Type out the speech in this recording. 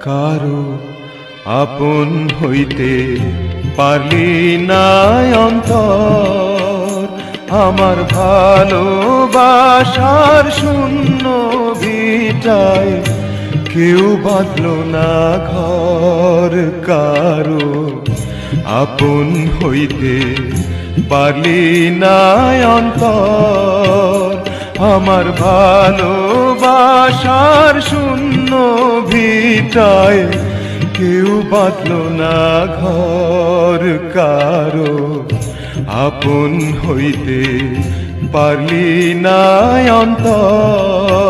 কারও আপন হইতে পারলি না অন্তর। আমার ভালোবাসার শূন্য ভিটায় কেউ বাঁধল না ঘর। কারও আপন হইতে পারলি না অন্তর। আমার ভালোবাসার শূন্য ভিটায় কেউ বাঁধল না ঘর কারও। আপন হইতে পারলি না অন্তর।